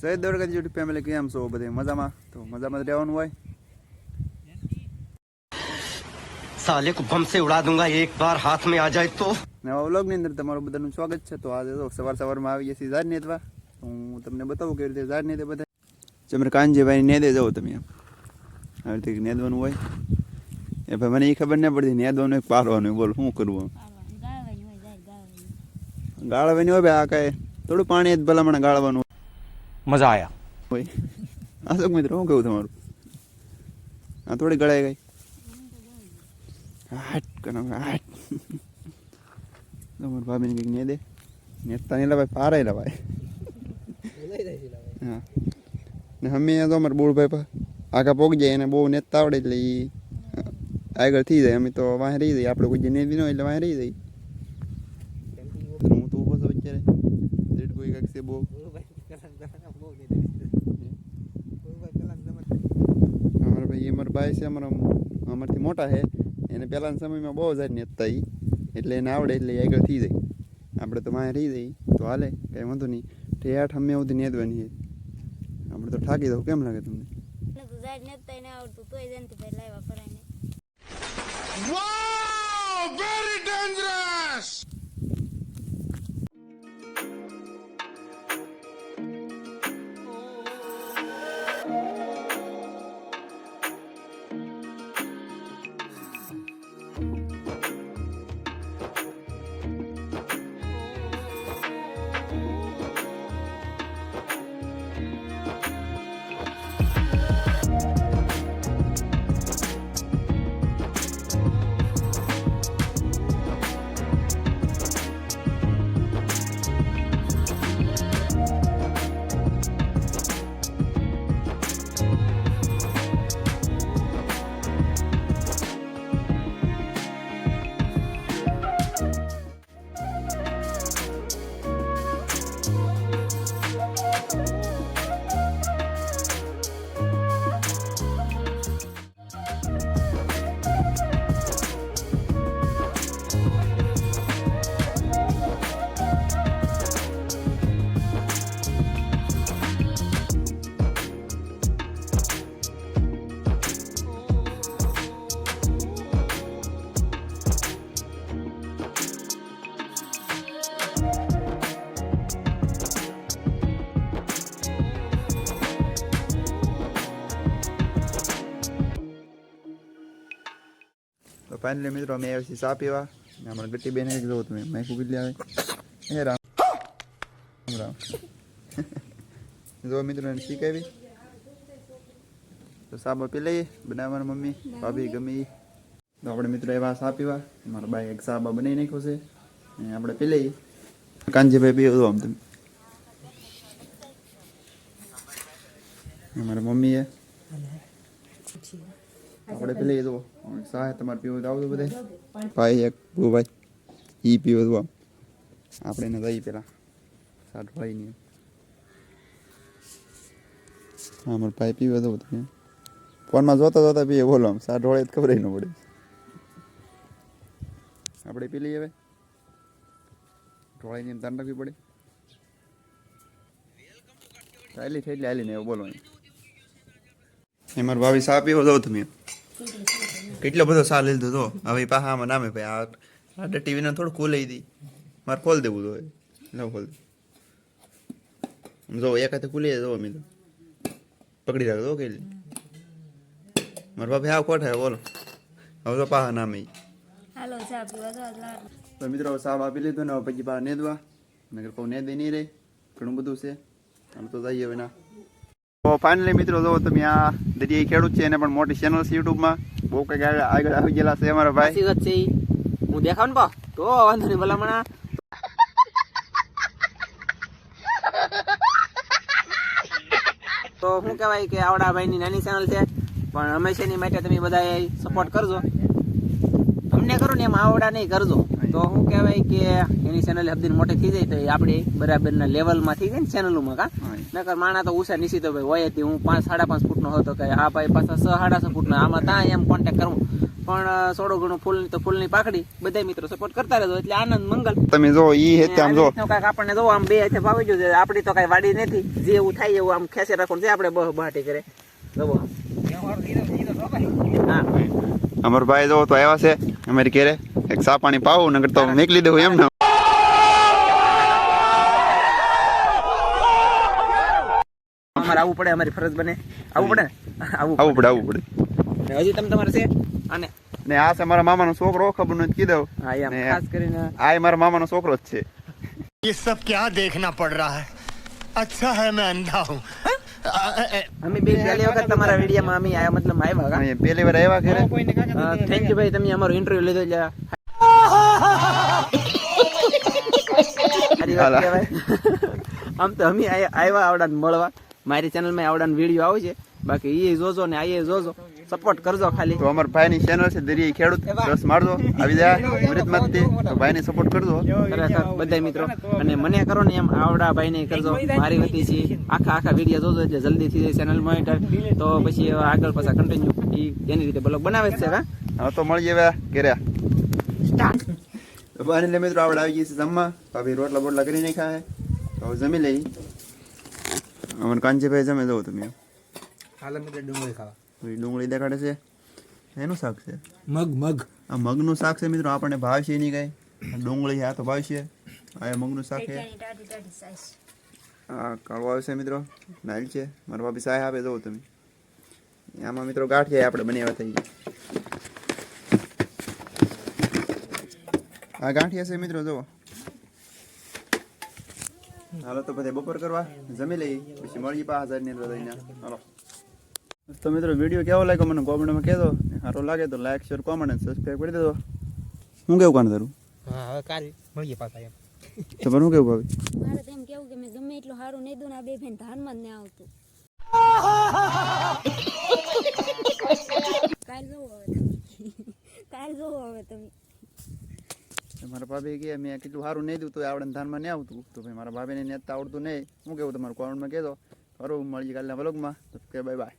Syed દોડગંજ YouTube family કેમ છો? બધી મજામાં? તો મજામાં રહેવાનું હોય. સાલે કો ભમ સે ઉડા દુંગા એક બાર હાથ મે આ જાય તો નવા વ્લોગની અંદર તમારું બધાનું સ્વાગત છે. તો આજે તો સવાર સવારમાં આવી છીએ ઝાડ નેતવા હું તમને બતાવું કેવી રીતે ઝાડ નેતે બધા. ચમર કાનજીભાઈ ને દે જાઓ તમે એમ. આવી રીતે નેદવાનું હોય. એ ભાઈ મને એ ખબર ન પડતી નેદવાનું એક પારવાનું બોલ શું કરવું ગાળવાની હોય ભાઈ આ કાંઈ થોડું પાણી જ ભલામણ ગાળવાનું મજા આવ્યા અશોક મિત્ર શું કહ્યું તમારું? આ થોડી ગળાઈ ગઈ. હાટ કરો હાટ. તમારા ભાભીને કંઈક નહીં દે નેતા નહીં લવાય પારે લવાય. હા. ને અમે તો અમારે બોળભાઈ પર આખા પોગી જાય એને બહુ નેતા આવડે એટલે એ આગળ થઈ જાય. અમે તો વાહ રહી જાય આપણે કોઈ જઈને ન એટલે વાહ રહી જાય હું તો ઊભો છું અત્યારે. કોઈ કાંક છે બહુ. અમારા ભાઈ અમારા ભાઈ છે અમારા અમારથી મોટા છે. એને પહેલાના સમયમાં બહુ જ નેતા ઈ. એટલે એને આવડે એટલે આગળ થઈ જાય. આપણે તો મારે રહી જઈ તો હાલે કાંઈ વાંધો નહીં. ઠેઠ અમે સુધી નેદવાની છે. આપણે તો ઠાકી દઉં કેમ લાગે તમને? તો આવડતું તોય જનથી ભાઈ લાવ્યા તો ફાઇનલી મિત્રો અમે આવ્યા છીએ ચા પીવા. ને અમારા ગટ્ટી બેન એક જોવો તમે મેં કેટલી આવે હે રામ. રામ. જો મિત્રો એને શીખાવી. તો સાબો પી લઈએ બનાવવાના મમ્મી. ભાભી ગમે. તો આપણે મિત્રો એવા ચા પીવા. મારા બાઈ એક સાબા બનાવી નાખ્યો છે. અને આપણે પી લઈએ. કાનજીભાઈ પીવો તો આમ તમે. અમારા મમ્મીએ. આપણે પેલી તો સાહેબ તમારે પીવું તો આવતું બધે. ભાઈ એક ભાઈ ઈ પીવું તો આમ આપણે એને દઈ પેલા. સાઠ ભાઈ ની હા મારો ભાઈ પીવે તો તમે. ફોનમાં જોતા જોતા પીએ. બોલો આમ સાઠ વળે તો ખબર ન પડે. આપણે પી લઈએ હવે ઢોળાઈની તાન રાખવી પડે. ચાલી થઈ હાલી ને બોલો એ મારો ભાભી સા પીવો દો તમે. કેટલો બધો સાલ લીધો તો? હવે પાછા આમાં નામે ભાઈ. આ આ ટીવીને થોડું ખોલાઈ દી. મારે ખોલ દેવું તો ન ખોલ. જો એક હાથે ખુલી જાય જો અમે તો પકડી રાખો કે મારા બાપે આ કોઠે બોલો. હવે તો પાહા નામે હાલો ચા પીવા તો મિત્રો સાબ આપી લીધો ને પછી પાહા બહાર નેદવા. નગર ને દઈ નહીં રે ઘણું બધું છે. આમ તો જઈએ હવે ના. તો ફાઇનલી મિત્રો જો તમે આ દરિયાઈ ખેડૂત છે, એને પણ મોટી ચેનલ છે યુટ્યુબમાં. બહુ કંઈક આગળ આવી ગયેલા છે અમારા ભાઈ. સાચી વાત છે હું દેખાવ ને પા? તો વાંધો નહીં, ભલામણા. તો શું કહેવાય કે આવડા ભાઈની નાની ચેનલ છે, પણ હંમેશાની માટે તમે બધા સપોર્ટ કરજો. અમને કરો ને એમ આવડા નહીં કરજો. તો શું કહેવાય કે એની ચેનલ હબદીન મોટી થઈ જાય તો એ આપણી બરાબરના લેવલમાં થઈ જાય ને ચેનલોમાં કા હા. નકર માણા તો ઉષા નિશ્ચિત ભાઈ હોય હતી હું પાંચ સાડા પાંચ ફૂટનો હતો કે આ ભાઈ પાછા છ સાડા છ ફૂટનો. આમાં ત્યાં એમ કોન્ટેક્ટ કરવું પણ થોડું ઘણું ફૂલની તો ફૂલની પાકડી બધા મિત્રો સપોર્ટ કરતા રહેજો. એટલે આનંદ મંગલ. તમે જો ઈ હેતે આમ જો. કાંઈક આપણને જો આમ બે હાથે ભાવી ગયું છે આપણી તો કઈ વાડી નથી. જે એવું થાય એવું આમ ખેંચી રાખવાનું. છે આપણે બહુ બહાટી કરે. હા અમારો ભાઈ જો તો આવ્યા છે અમારી ઘેરે એક સા પાણી પાવું નગર તો નીકળી દેવું એમ ને અમારે આવવું પડે અમારી ફરજ બને આવવું પડે ને આવવું આવવું પડે આવવું પડે પડે હજી તમે તમારે છે અને ને આ છે મારા મામાનો છોકરો ખબર નથી કીધું હા એમ ને ખાસ કરીને આ ય મારા મામાનો છોકરો જ છે ये सब क्या देखना पड़ रहा है अच्छा है मैं अंधा हूँ અમે બે પહેલી વખત તમારા વિડીયોમાં અમે આયા મતલબ આવ્યા કા? અહીંયા પહેલી વાર આવ્યા ઘરે. થેન્ક યુ ભાઈ તમે અમારો ઇન્ટરવ્યુ લીધો એટલે. આમ તો અમે આયા- આવ્યા આવડાને મળવા. મારી ચેનલમાં આવડા વીડિયો આવશે બાકી એ જોજો ને આ જોજો. સપોર્ટ કરજો ખાલી. તો ભાઈ ની ચેનલ છે દરિયાઈ ખેડૂત. રસ મારજો. આવી જાય મૃતમાંથી તો ભાઈને સપોર્ટ કરજો. ખરેખર બધા મિત્રો. અને મને કરો ને એમ આવડા ભાઈ ને કરજો મારી વતી છે. આખા આખા વીડિયો જોજો એટલે જલ્દી થી ચેનલ મોનિટર તો પછી આગળ પાછા કન્ટિન્યુ ઈ એની રીતે બ્લોગ બનાવે છે હા? તો મળી હવે ઘરે. તો બાને મિત્રો આપણે આવી ગઈ છે જમવા. ભાભી રોટલા બોટલા કરી નાખ્યા છે. તો જમી લઈ અમને કાંજીભાઈ જમે જવું તમે હાલ અમે ડુંગળી ખાવા. ડુંગળી દેખાડે છે. એનું શાક છે. મગ મગ. આ મગનું શાક છે મિત્રો આપણને ભાવશે નહીં કાંઈ. ડુંગળી આ તો ભાવશે. આ મગનું શાક છે. હા આ કાળો આવશે મિત્રો નાઇલ છે. મારા ભાભી સાહેબ આપે જવું તમે. આમાં મિત્રો ગાંઠિયા આપણે બનાવ્યા થઈ આ ગાંઠિયા છે મિત્રો જુઓ હાલો તો બધે બપોર કરવા જમી લઈ પછી મળીએ પાંચ હજારની અંદર હાલો. તો મિત્રો વીડિયો કેવો લાગ્યો મને કોમેન્ટમાં કહેજો. સારો લાગે તો લાઈક શેર કોમેન્ટ અને સબસ્ક્રાઈબ કરી દેજો. હું કેવું કાન ધરું હા હવે કાલ મળીએ પાછા એમ. તો પણ હું કેવું ભાભી મારે તો એમ કેવું કે મેં ગમે એટલું સારું નહીં દઉં ને આ બે બેન ધાનમાં જ ને આવતું. કાલ જોવો હવે તમે. કાલ જોવો હવે તમે. મારા ભાભી કે મેં કેટલું સારું નહીં દીધું તો આવડે ધાનમાં નહીં આવતું. તો ભાઈ મારા ભાભીને નેતા આવડતું નહીં. હું કેવું તમારું કોમેન્ટમાં કહેજો. બરોબર મળીએ કાલના વ્લોગમાં તો કે બાય બાય